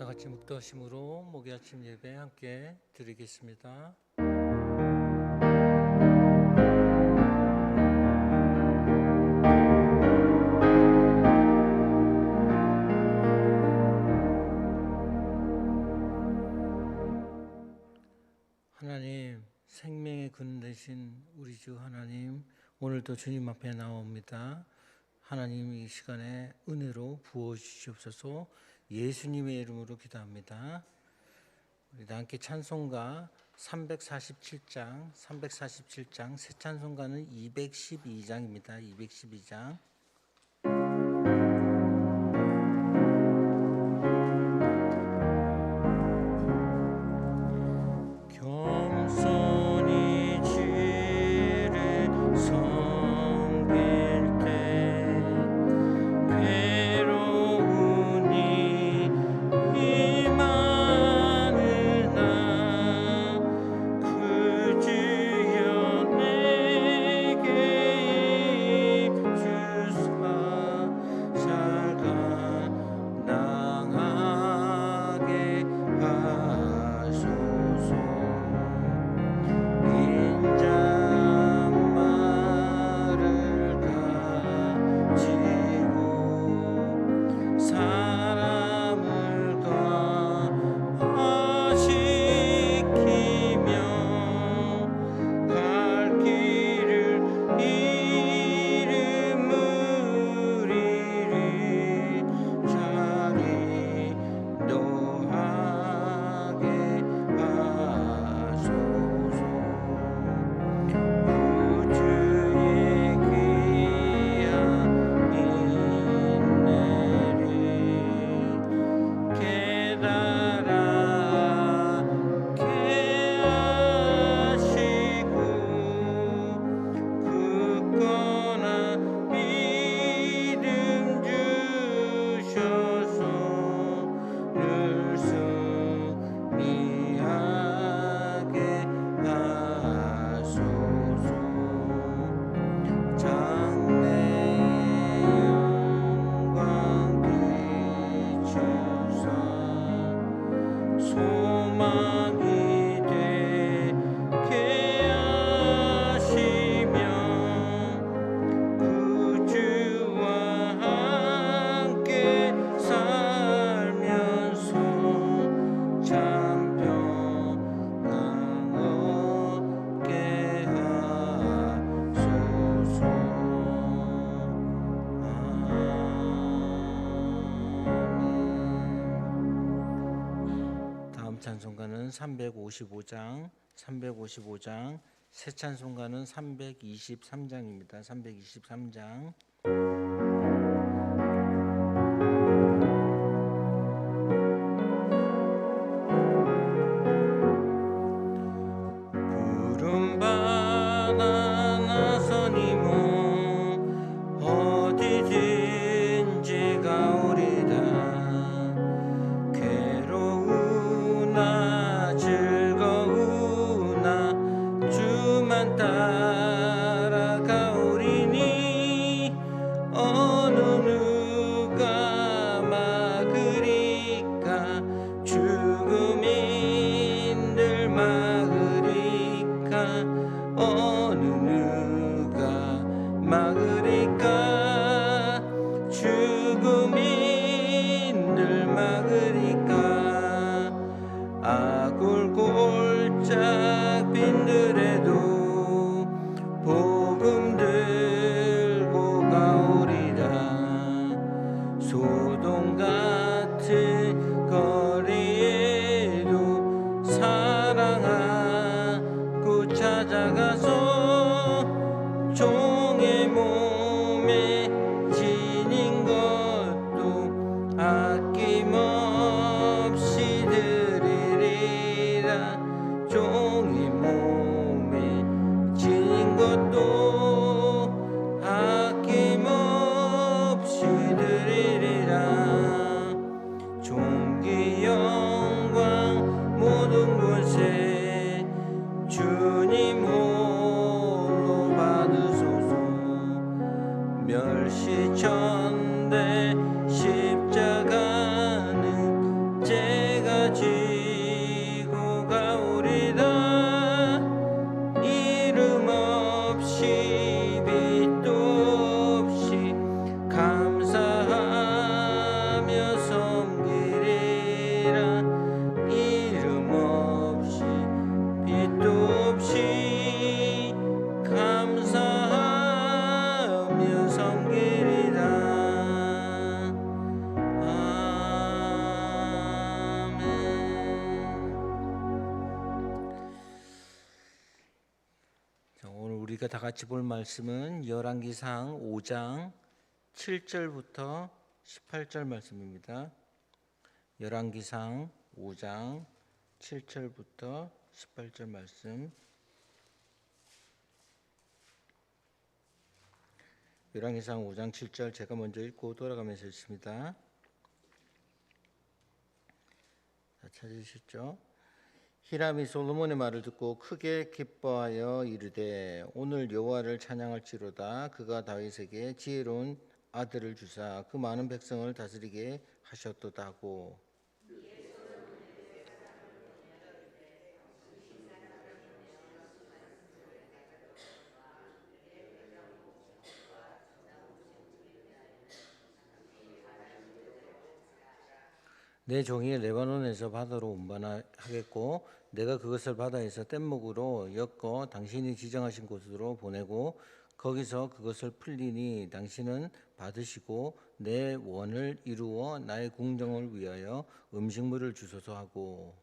다 같이 묵도하심으로 목요 아침 예배 함께 드리겠습니다. 하나님 생명의 근 대신 우리 주 하나님 오늘도 주님 앞에 나옵니다. 하나님 이 시간에 은혜로 부어 주시옵소서. 예수님의 이름으로 기도합니다. 우리 함께 찬송가 347장, 347장 새 찬송가는 212장입니다. 212장. 355장, 355장, 세찬송가는 323장입니다. 323장. 우리가 다 같이 볼 말씀은 열왕기상 5장 7절부터 18절 말씀입니다. 열왕기상 5장 7절부터 18절 말씀. 열왕기상 5장 7절 제가 먼저 읽고 돌아가면서 읽습니다. 자, 찾으셨죠? 히람이 솔로몬의 말을 듣고 크게 기뻐하여 이르되 오늘 여호와를 찬양할지로다. 그가 다윗에게 지혜로운 아들을 주사 그 많은 백성을 다스리게 하셨도다 하고 내 종이 레바논에서 바다로 운반하겠고 내가 그것을 바다에서 뗏목으로 엮어 당신이 지정하신 곳으로 보내고 거기서 그것을 풀리니 당신은 받으시고 내 원을 이루어 나의 궁정을 위하여 음식물을 주소서 하고.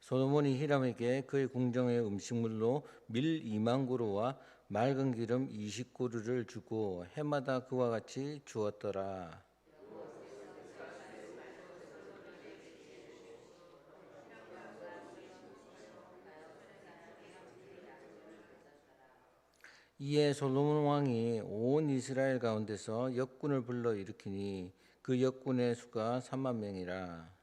솔로몬이 히람에게 그의 궁정의 음식물로 밀 2만 고루와 맑은 기름 20고루를 주고 해마다 그와 같이 주었더라. 이에 솔로몬 왕이 온 이스라엘 가운데서 역군을 불러 일으키니 그 역군의 수가 3만 명이라.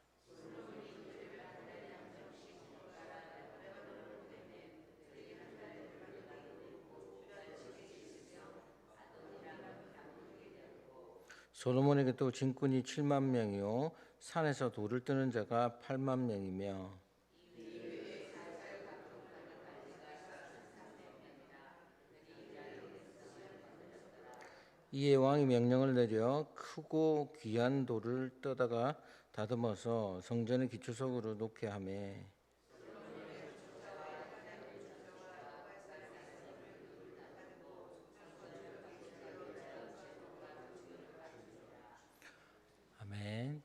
솔로몬에게 또 진군이 7만 명이요. 산에서 돌을 뜨는 자가 8만 명이며 이에 왕이 명령을 내려 크고 귀한 돌을 떠다가 다듬어서 성전의 기초석으로 놓게 하매 아멘.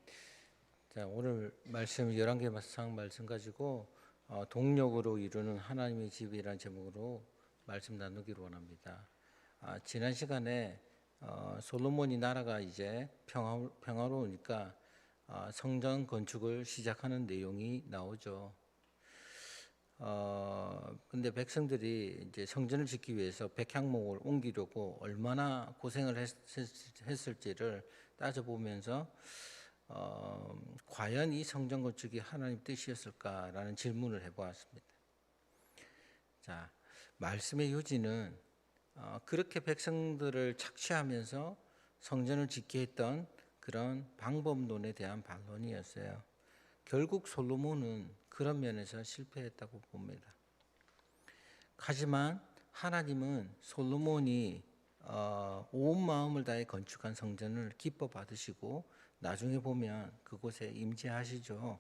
자, 오늘 말씀 11개 말씀 말씀 가지고 어, 동력으로 이루는 하나님의 집이라는 제목으로 말씀 나누기를 원합니다. 아, 지난 시간에 어, 솔로몬이 나라가 이제 평화, 평화로우니까 어, 성전 건축을 시작하는 내용이 나오죠. 어, 근데 백성들이 이제 성전을 짓기 위해서 백향목을 옮기려고 얼마나 고생을 했, 을지를 따져보면서 어, 과연 이 성전 건축이 하나님 뜻이었을까라는 질문을 해보았습니다. 자, 말씀의 요지는 어, 그렇게 백성들을 착취하면서 성전을 짓게 했던 그런 방법론에 대한 반론이었어요. 결국 솔로몬은 그런 면에서 실패했다고 봅니다. 하지만 하나님은 솔로몬이 어, 온 마음을 다해 건축한 성전을 기뻐 받으시고 나중에 보면 그곳에 임재하시죠.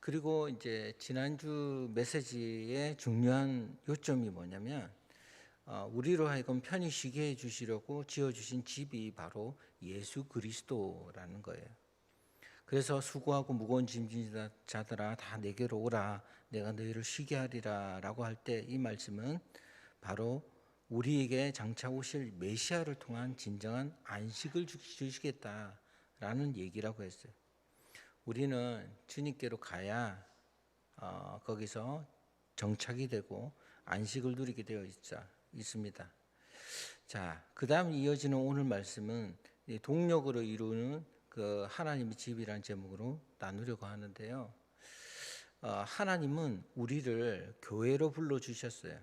그리고 이제 지난주 메시지의 중요한 요점이 뭐냐면 어, 우리로 하여금 편히 쉬게 해 주시려고 지어 주신 집이 바로 예수 그리스도라는 거예요. 그래서 수고하고 무거운 짐진 자들아 다 내게로 오라 내가 너희를 쉬게 하리라라고 할 때 이 말씀은 바로 우리에게 장차 오실 메시아를 통한 진정한 안식을 주시겠다 라는 얘기라고 했어요. 우리는 주님께로 가야 어, 거기서 정착이 되고 안식을 누리게 되어 있자, 있습니다. 자, 그 다음 이어지는 오늘 말씀은 동력으로 이루는 그 하나님의 집이라는 제목으로 나누려고 하는데요. 어, 하나님은 우리를 교회로 불러 주셨어요.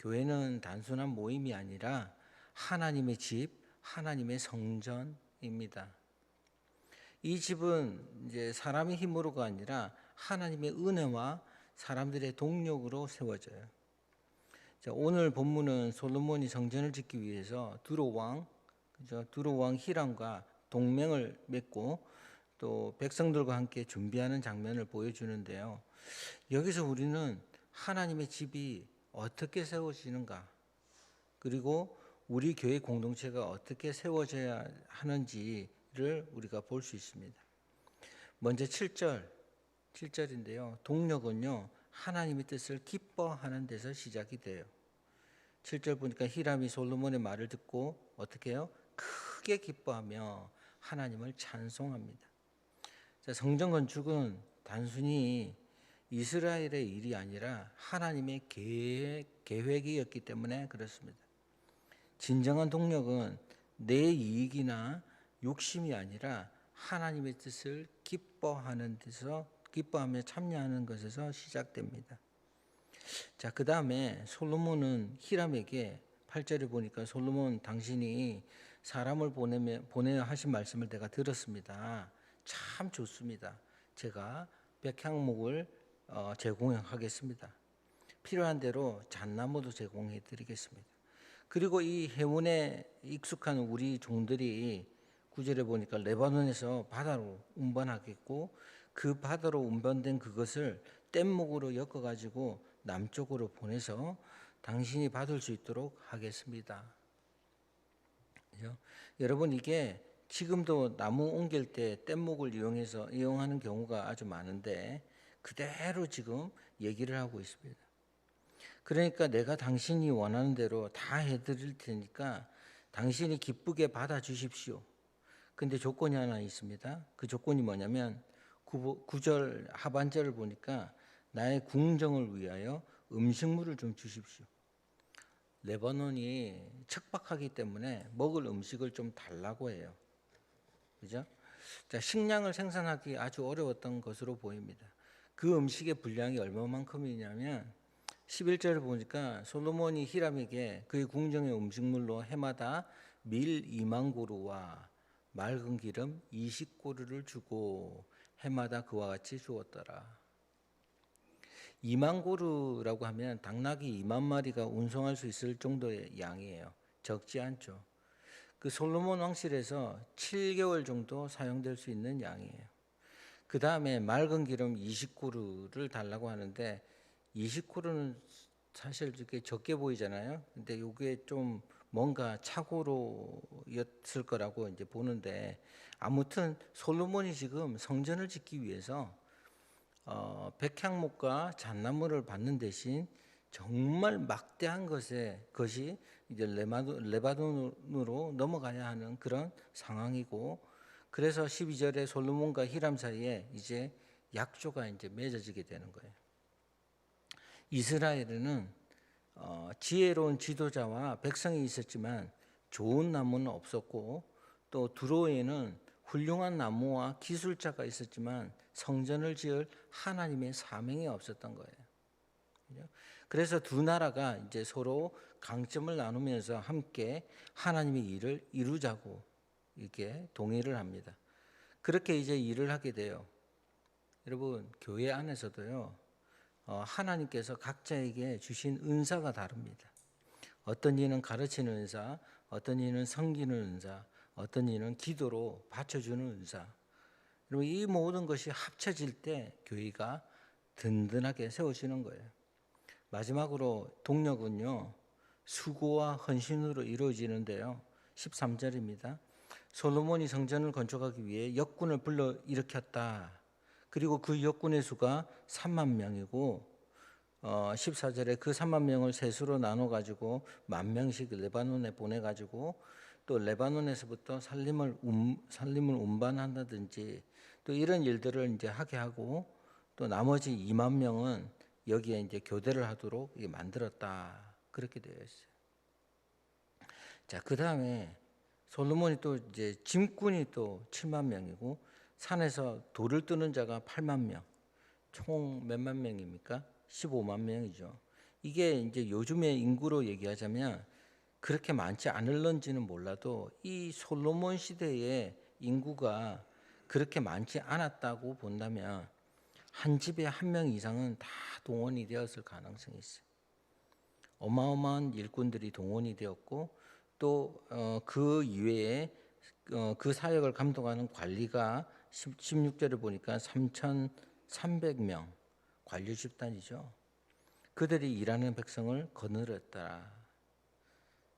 교회는 단순한 모임이 아니라 하나님의 집, 하나님의 성전입니다. 이 집은 이제 사람의 힘으로가 아니라 하나님의 은혜와 사람들의 동력으로 세워져요. 자, 오늘 본문은 솔로몬이 성전을 짓기 위해서 두로 왕, 그죠? 두로 왕 히람과 동맹을 맺고 또 백성들과 함께 준비하는 장면을 보여주는데요. 여기서 우리는 하나님의 집이 어떻게 세워지는가 그리고 우리 교회 공동체가 어떻게 세워져야 하는지 를 우리가 볼 수 있습니다. 먼저 7절 7절인데요. 동력은요. 하나님의 뜻을 기뻐하는 데서 시작이 돼요. 7절 보니까 히람이 솔로몬의 말을 듣고 어떻게 해요? 크게 기뻐하며 하나님을 찬송합니다. 자, 성전 건축은 단순히 이스라엘의 일이 아니라 하나님의 계획, 계획이었기 때문에 그렇습니다. 진정한 동력은 내 이익이나 욕심이 아니라 하나님의 뜻을 기뻐하는 데서 기뻐하며 참여하는 것에서 시작됩니다. 자, 그 다음에 솔로몬은 히람에게 8절에 보니까 솔로몬 당신이 사람을 보내며 보내야 하신 말씀을 내가 들었습니다. 참 좋습니다. 제가 백향목을 어, 제공하겠습니다. 필요한 대로 잣나무도 제공해 드리겠습니다. 그리고 이 해문에 익숙한 우리 종들이 구절에 보니까 레바논에서 바다로 운반하겠고 그 바다로 운반된 그것을 뗏목으로 엮어 가지고 남쪽으로 보내서 당신이 받을 수 있도록 하겠습니다. 여러분 이게 지금도 나무 옮길 때 뗏목을 이용해서 이용하는 경우가 아주 많은데 그대로 지금 얘기를 하고 있습니다. 그러니까 내가 당신이 원하는 대로 다 해드릴 테니까 당신이 기쁘게 받아 주십시오. 근데 조건이 하나 있습니다. 그 조건이 뭐냐면 구절 하반절을 보니까 나의 궁정을 위하여 음식물을 좀 주십시오. 레바논이 척박하기 때문에 먹을 음식을 좀 달라고 해요. 그죠? 자, 식량을 생산하기 아주 어려웠던 것으로 보입니다. 그 음식의 분량이 얼마만큼이냐면 11절을 보니까 솔로몬이 히람에게 그의 궁정의 음식물로 해마다 밀 2만 고루와 맑은 기름 20고루를 주고 해마다 그와 같이 주었더라. 2만 고루라고 하면 당나귀 2만 마리가 운송할 수 있을 정도의 양이에요. 적지 않죠. 그 솔로몬 왕실에서 7개월 정도 사용될 수 있는 양이에요. 그 다음에 맑은 기름 20고루를 달라고 하는데 20고루는 사실 이렇게 적게 보이잖아요. 근데 이게 좀 뭔가 착오로였을 거라고 이제 보는데 아무튼 솔로몬이 지금 성전을 짓기 위해서 어, 백향목과 잣나무를 받는 대신 정말 막대한 것에 것이 이제 레마도, 레바논으로 넘어가야 하는 그런 상황이고 그래서 12절에 솔로몬과 히람 사이에 이제 약조가 이제 맺어지게 되는 거예요. 이스라엘에는 어, 지혜로운 지도자와 백성이 있었지만 좋은 나무는 없었고 또 두로에는 훌륭한 나무와 기술자가 있었지만 성전을 지을 하나님의 사명이 없었던 거예요. 그래서 두 나라가 이제 서로 강점을 나누면서 함께 하나님의 일을 이루자고 이렇게 동의를 합니다. 그렇게 이제 일을 하게 돼요. 여러분 교회 안에서도요. 어, 하나님께서 각자에게 주신 은사가 다릅니다. 어떤 이는 가르치는 은사, 어떤 이는 섬기는 은사, 어떤 이는 기도로 받쳐주는 은사. 여러분 이 모든 것이 합쳐질 때 교회가 든든하게 세워지는 거예요. 마지막으로 동력은요 수고와 헌신으로 이루어지는데요. 13절입니다. 솔로몬이 성전을 건축하기 위해 역군을 불러 일으켰다. 그리고 그 역군의 수가 3만 명이고 어, 14절에 그 3만 명을 세수로 나눠 가지고 만 명씩 레바논에 보내 가지고 또 레바논에서부터 살림을 움, 살림을 운반한다든지 또 이런 일들을 이제 하게 하고 또 나머지 2만 명은 여기에 이제 교대를 하도록 만들었다 그렇게 되어 있어요. 자, 그 다음에 솔로몬이 또 이제 짐꾼이 또 7만 명이고 산에서 돌을 뜨는 자가 8만 명, 총 몇만 명입니까? 15만 명이죠. 이게 이제 요즘의 인구로 얘기하자면 그렇게 많지 않을런지는 몰라도 이 솔로몬 시대의 인구가 그렇게 많지 않았다고 본다면 한 집에 한 명 이상은 다 동원이 되었을 가능성이 있어요. 어마어마한 일꾼들이 동원이 되었고 또그 이외에 어, 그 사역을 감독하는 관리가 16절을 보니까 3,300명 관료 집단이죠. 그들이 일하는 백성을 거느렸더라.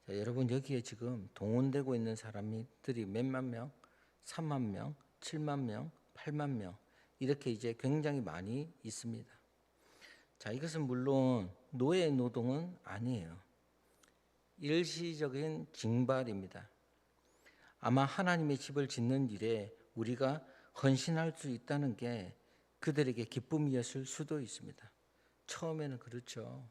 자, 여러분 여기에 지금 동원되고 있는 사람들이 몇만 명, 3만 명, 7만 명, 8만 명 이렇게 이제 굉장히 많이 있습니다. 자, 이것은 물론 노예 노동은 아니에요. 일시적인 징발입니다. 아마 하나님의 집을 짓는 일에 우리가 헌신할 수 있다는 게 그들에게 기쁨이었을 수도 있습니다. 처음에는 그렇죠.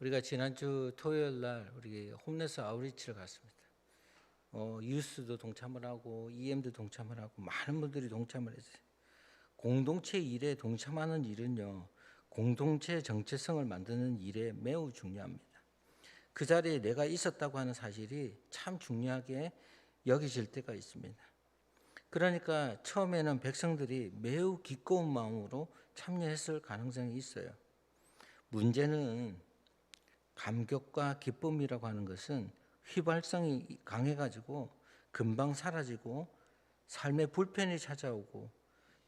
우리가 지난주 토요일 날 우리 홈레스 아우리치를 갔습니다. 어, 유스도 동참을 하고 EM도 동참을 하고 많은 분들이 동참을 했어요. 공동체 일에 동참하는 일은요. 공동체 정체성을 만드는 일에 매우 중요합니다. 그 자리에 내가 있었다고 하는 사실이 참 중요하게 여기질 때가 있습니다. 그러니까 처음에는 백성들이 매우 기꺼운 마음으로 참여했을 가능성이 있어요. 문제는 감격과 기쁨이라고 하는 것은 휘발성이 강해가지고 금방 사라지고 삶의 불편이 찾아오고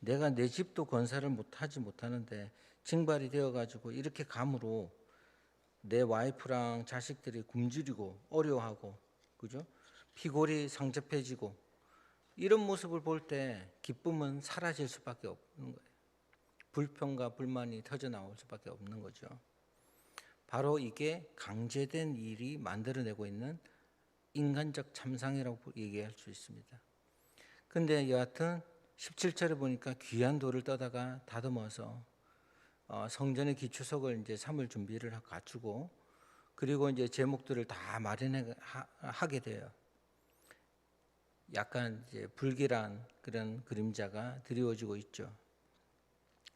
내가 내 집도 건설을 못하지 못하는데 징발이 되어가지고 이렇게 감으로 내 와이프랑 자식들이 굶주리고 어려워하고 그죠? 피골이 상접해지고 이런 모습을 볼 때 기쁨은 사라질 수밖에 없는 거예요. 불평과 불만이 터져 나올 수밖에 없는 거죠. 바로 이게 강제된 일이 만들어내고 있는 인간적 참상이라고 얘기할 수 있습니다. 근데 여하튼 17절에 보니까 귀한 돌을 떠다가 다듬어서 어, 성전의 기초석을 이제 삼을 준비를 갖추고 그리고 이제 제목들을 다 마련해 하, 하게 돼요. 약간 이제 불길한 그런 그림자가 드리워지고 있죠.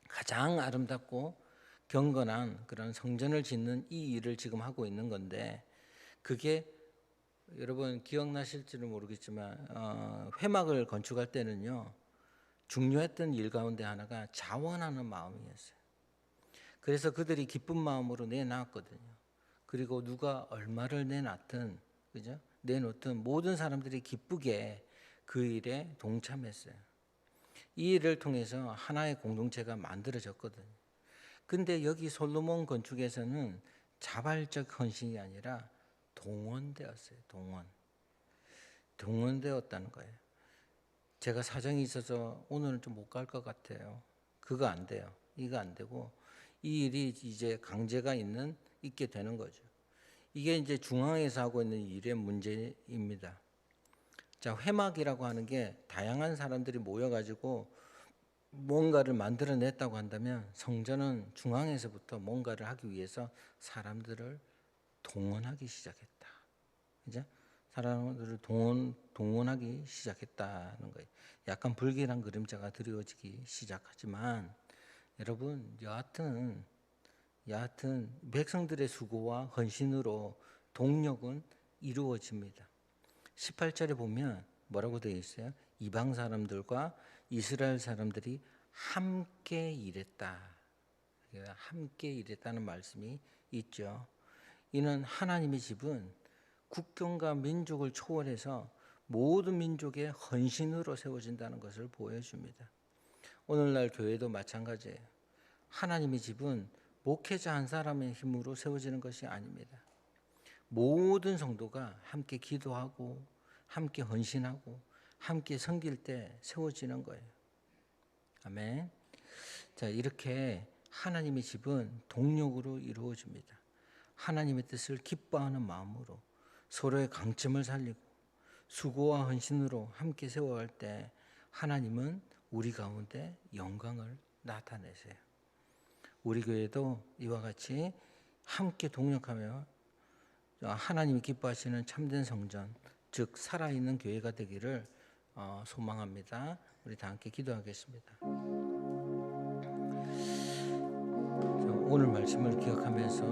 가장 아름답고 경건한 그런 성전을 짓는 이 일을 지금 하고 있는 건데 그게 여러분 기억나실지는 모르겠지만 어, 회막을 건축할 때는요 중요했던 일 가운데 하나가 자원하는 마음이었어요. 그래서 그들이 기쁜 마음으로 내놨거든요. 그리고 누가 얼마를 내놨든 그죠? 내놓든 모든 사람들이 기쁘게 그 일에 동참했어요. 이 일을 통해서 하나의 공동체가 만들어졌거든요. 근데 여기 솔로몬 건축에서는 자발적 헌신이 아니라 동원되었어요. 동원. 동원되었다는 거예요. 제가 사정이 있어서 오늘은 좀 못 갈 것 같아요. 그거 안 돼요. 이거 안 되고 이 일이 이제 강제가 있는 있게 되는 거죠. 이게 이제 중앙에서 하고 있는 일의 문제입니다. 자, 회막이라고 하는 게 다양한 사람들이 모여가지고 뭔가를 만들어냈다고 한다면 성전은 중앙에서부터 뭔가를 하기 위해서 사람들을 동원하기 시작했다. 이제 사람들을 동원 동원하기 시작했다는 거예요. 약간 불길한 그림자가 드리워지기 시작하지만 여러분 여하튼 여하튼 백성들의 수고와 헌신으로 동력은 이루어집니다. 18절에 보면 뭐라고 되어 있어요? 이방 사람들과 이스라엘 사람들이 함께 일했다. 함께 일했다는 말씀이 있죠. 이는 하나님의 집은 국경과 민족을 초월해서 모든 민족의 헌신으로 세워진다는 것을 보여줍니다. 오늘날 교회도 마찬가지예요. 하나님의 집은 목회자 한 사람의 힘으로 세워지는 것이 아닙니다. 모든 성도가 함께 기도하고 함께 헌신하고 함께 섬길 때 세워지는 거예요. 아멘. 자, 이렇게 하나님의 집은 동력으로 이루어집니다. 하나님의 뜻을 기뻐하는 마음으로 서로의 강점을 살리고 수고와 헌신으로 함께 세워갈 때 하나님은 우리 가운데 영광을 나타내세요. 우리 교회도 이와 같이 함께 동력하며 하나님이 기뻐하시는 참된 성전, 즉 살아있는 교회가 되기를 어, 소망합니다. 우리 다 함께 기도하겠습니다. 오늘 말씀을 기억하면서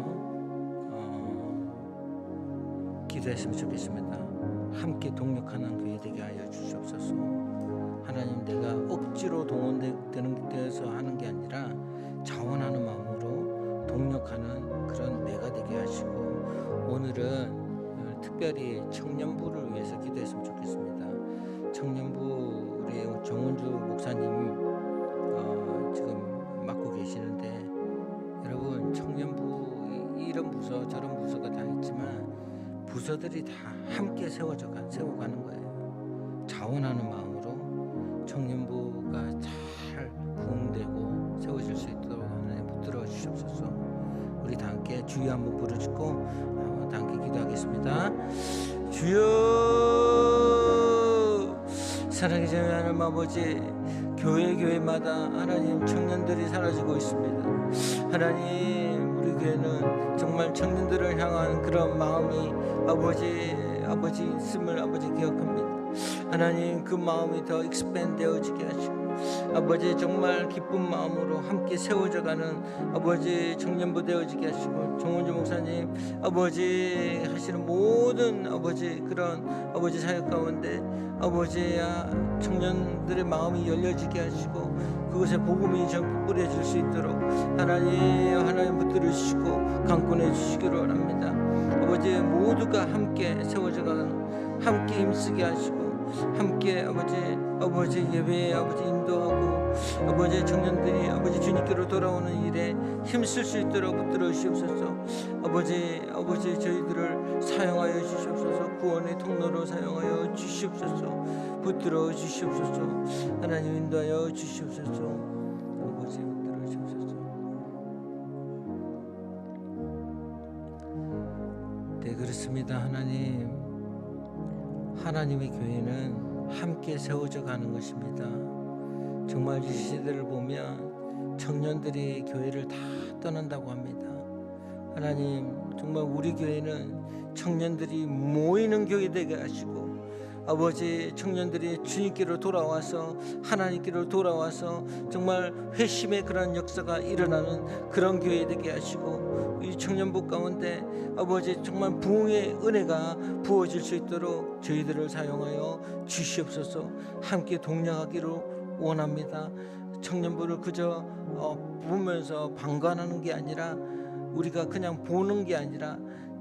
어, 기도했으면 좋겠습니다. 함께 동력하는 교회 되게 하여 주시옵소서. 하나님 내가 억지로 동원되는 데서 하는 게 아니라 자원하는 마음으로 동력하는 그런 내가 되게 하시고 오늘은 특별히 청년부를 위해서 기도했으면 좋겠습니다. 청년부 우리 정은주 목사님 어, 지금 맡고 계시는데 여러분 청년부 이런 부서 저런 부서가 다 있지만 부서들이 다 함께 세워져 가, 세워가는 거예요. 자원하는 마음으로 청년부가 잘 부흥되고 세워질 수 있도록 하나님 붙들어 주시옵소서. 우리 다 함께 주여 한번 부르 아버지 교회 교회마다 하나님 청년들이 사라지고 있습니다. 하나님 우리 교회는 정말 청년들을 향한 그런 마음이 아버지 아버지 있음을 아버지 기억합니다. 하나님 그 마음이 더 익스팬 되어지게 하시고 아버지 정말 기쁜 마음으로 함께 세워져 가는 아버지 청년부 되어지게 하시고 정원주 목사님 아버지 하시는 모든 아버지 그런 아버지 사역 가운데 아버지야 청년들의 마음이 열려지게 하시고 그곳에 복음이 전부 뿌려질 수 있도록 하나님 하나님 붙들어 주시고 강권해 주시기를 원합니다. 아버지 모두가 함께 세워져 가는 함께 힘쓰게 하시고 함께 아버지 아버지 예배에 아버지 인도하고 아버지 청년들이 아버지 주님께로 돌아오는 일에 힘쓸 수 있도록 붙들어 주시옵소서. 아버지 아버지 저희들을 사용하여 주시옵소서. 구원의 통로로 사용하여 주시옵소서. 붙들어 주시옵소서. 하나님 인도하여 주시옵소서. 아버지 붙들어 주시옵소서. 네 그렇습니다. 하나님 하나님의 교회는 함께 세워져 가는 것입니다. 정말 이 시대를 보면 청년들이 교회를 다 떠난다고 합니다. 하나님 정말 우리 교회는 청년들이 모이는 교회 되게 하시고 아버지 청년들이 주님께로 돌아와서 하나님께로 돌아와서 정말 회심의 그런 역사가 일어나는 그런 교회 되게 하시고 이 청년부 가운데 아버지 정말 부흥의 은혜가 부어질 수 있도록 저희들을 사용하여 주시옵소서 함께 동력하기로 원합니다. 청년부를 그저 어, 보면서 방관하는 게 아니라 우리가 그냥 보는 게 아니라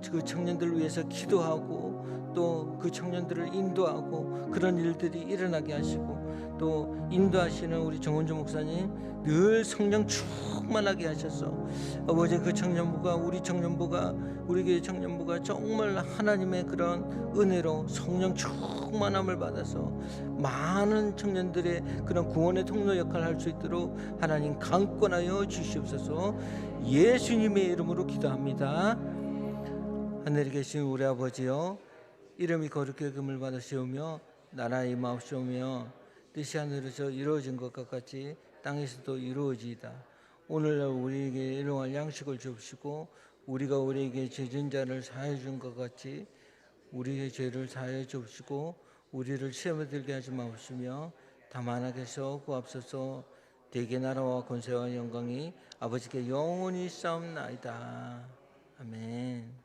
그 청년들을 위해서 기도하고 또 그 청년들을 인도하고 그런 일들이 일어나게 하시고 또 인도하시는 우리 정원주 목사님 늘 성령 충만하게 하셔서 아버지 그 청년부가 우리 청년부가 우리 교회 청년부가 정말 하나님의 그런 은혜로 성령 충만함을 받아서 많은 청년들의 그런 구원의 통로 역할을 할 수 있도록 하나님 강권하여 주시옵소서 예수님의 이름으로 기도합니다. 하늘에 계신 우리 아버지여 이름이 거룩히 여김을 받으시오며 나라의 마옵시오며 뜻이 하늘에서 이루어진 것과 같이 땅에서도 이루어지이다. 오늘날 우리에게 일용할 양식을 주옵시고 우리가 우리에게 죄진 자를 사해 준 것 같이 우리의 죄를 사해 주옵시고 우리를 시험에 들게 하지 마옵시며 다만 하게서 구합소서 대개 나라와 권세와 영광이 아버지께 영원히 싸움나이다. 아멘.